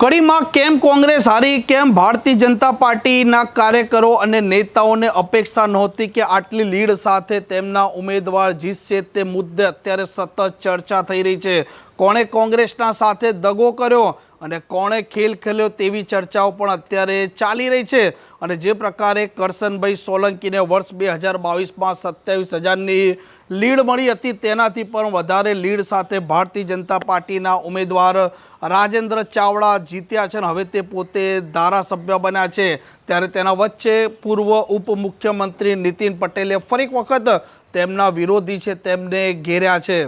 કડીમાં કેમ કોંગ્રેસ હારી, કેમ ભારતીય જનતા પાર્ટીના કાર્યકરો અને નેતાઓને અપેક્ષા નહોતી કે આટલી લીડ સાથે તેમના ઉમેદવાર જીતશે તે મુદ્દે અત્યારે સતત ચર્ચા થઈ રહી છે. કોણે કોંગ્રેસના સાથે દગો કર્યો? અને કોણે ખેલ ખેલ્યો તેવી ચર્ચાઓ પણ અત્યારે ચાલી રહી છે. અને જે પ્રકારે કરશનભાઈ સોલંકીને વર્ષ બે હજાર બાવીસમાં સત્યાવીસ હજારની લીડ મળી હતી તેનાથી પણ વધારે લીડ સાથે ભારતીય જનતા પાર્ટીના ઉમેદવાર રાજેન્દ્ર ચાવડા જીત્યા છે અને હવે તે પોતે ધારાસભ્ય બન્યા છે. ત્યારે તેના વચ્ચે પૂર્વ ઉપમુખ્યમંત્રી નીતિન પટેલે ફરી વખત તેમના વિરોધી છે તેમને ઘેર્યા છે.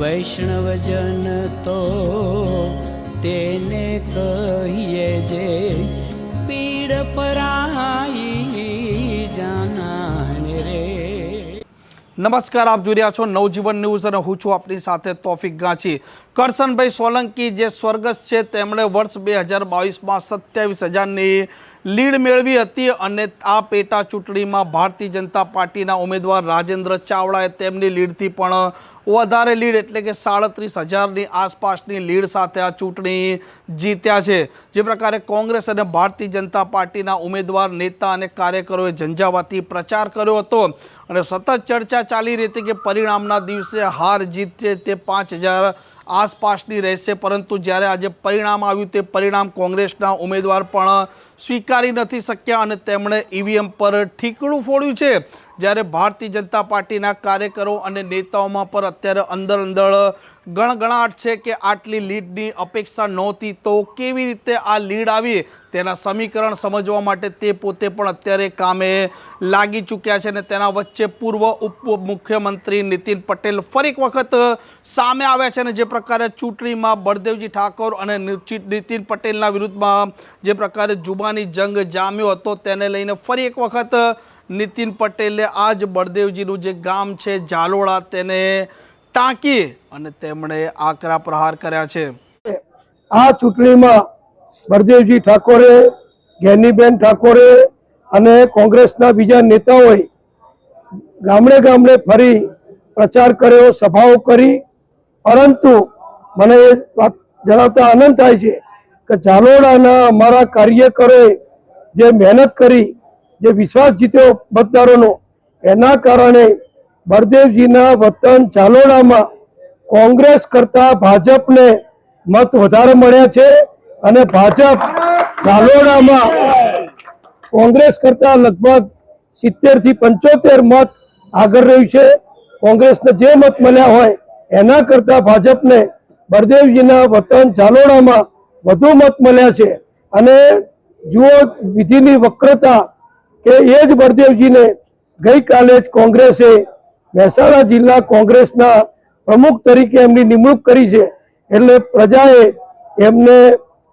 વૈષ્ણવજન તો તેને કહીએ જે પીડ પરાઈ જાનાને રે. નમસ્કાર, આપ જોઈ રહ્યા છો નવજીવન ન્યૂઝ અને હું છું આપની સાથે તોફિક ગાંચી. કરશનભાઈ સોલંકી, જે સ્વર્ગસ્થ છે, તેમણે વર્ષ બે હજાર બાવીસમાં સત્યાવીસ હજારની લીડ મેળવી હતી અને આ પેટા ચૂંટણીમાં ભારતીય જનતા પાર્ટીના ઉમેદવાર રાજેન્દ્ર ચાવડાએ તેમની લીડથી પણ વધારે લીડ, એટલે કે સાડત્રીસ હજારની આસપાસની લીડ સાથે આ ચૂંટણી જીત્યા છે. જે પ્રકારે કોંગ્રેસ અને ભારતીય જનતા પાર્ટીના ઉમેદવાર, નેતા અને કાર્યકરોએ ઝંઝાવાતી પ્રચાર કર્યો હતો અને સતત ચર્ચા ચાલી રહી હતી કે પરિણામના દિવસે હાર જીત છે તે પાંચ હજાર આસપાસની રહેશે, પરંતુ જ્યારે આજે પરિણામ આવ્યું તે પરિણામ કોંગ્રેસના ઉમેદવાર પણ સ્વીકારી નથી શક્યા અને તેમણે ઈવીએમ પર ઠીકડું ફોડ્યું છે. જ્યારે ભારતીય જનતા પાર્ટીના કાર્યકરો અને નેતાઓમાં પર અત્યારે અંદર અંદર ગણગણાટ છે કે આટલી લીડની અપેક્ષા નહોતી, તો કેવી રીતે આ લીડ આવી? તેના સમીકરણ સમજવા માટે તે પોતે પણ અત્યારે કામે લાગી ચૂક્યા છે અને તેના વચ્ચે પૂર્વ ઉપ મુખ્યમંત્રી નીતિન પટેલ ફરી વખત સામે આવ્યા છે અને જે પ્રકારે ચૂંટણીમાં બળદેવજી ઠાકોર અને નીતિન પટેલના વિરુદ્ધમાં જે પ્રકારે જુબાની જંગ જામ્યો હતો, તેને લઈને ફરી એક વખત નીતિન પટેલે આ જ બળદેવજીનું જે ગામ છે, ઝાલોડા, તેને ટાંકી અને તેમણે આકરા પ્રહાર કર્યા છે. આ ચૂંટણીમાં બળદેવજી ઠાકોરે ઘેનીબેન ઠાકોરે અને કોંગ્રેસના બીજા નેતાઓએ ગામડે ગામડે ફરી પ્રચાર કર્યો, સભાઓ કરી. પરંતુ મને એ વાત જણાવતા આનંદ થાય છે કે ઝાલોડાના અમારા કાર્યકરોએ જે મહેનત કરી, જે વિશ્વાસ જીત્યો મતદારોનો, એના કારણે બળદેવજીના વતન ચાલોડામાં કોંગ્રેસ કરતા ભાજપને મત વધારે મળ્યા છે અને ભાજપ ચાલોડામાં કોંગ્રેસ કરતા લગભગ સિત્તેરથી પંચોતેર મત આગળ રહ્યું છે. કોંગ્રેસને જે મત મળ્યા હોય એના કરતા ભાજપને બળદેવજીના વતન ચાલોડામાં વધુ મત મળ્યા છે. અને જુઓ વિધિની વક્રતા કે એ જ બળદેવજીને ગઈકાલે જ કોંગ્રેસે મહેસાણા જિલ્લા કોંગ્રેસના પ્રમુખ તરીકે એમની નિમણૂક કરી છે. એટલે પ્રજાએ એમને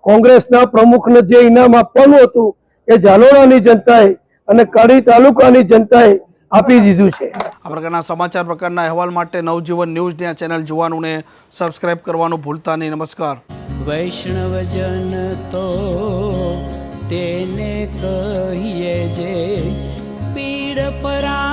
કોંગ્રેસના પ્રમુખને જે ઇનામ આપવાનું હતું એ ઝાલોડાની જનતાએ અને કડી તાલુકાની જનતાએ આપી દીધું છે. આ પ્રકારના સમાચાર પ્રકારના અહેવાલ માટે નવજીવન ન્યૂઝની આ ચેનલ જોવાનું ને સબસ્ક્રાઇબ કરવાનું ભૂલતા નહીં. નમસ્કાર. વૈષ્ણવજન તો તેને કહીએ જે પીડ પરાઈ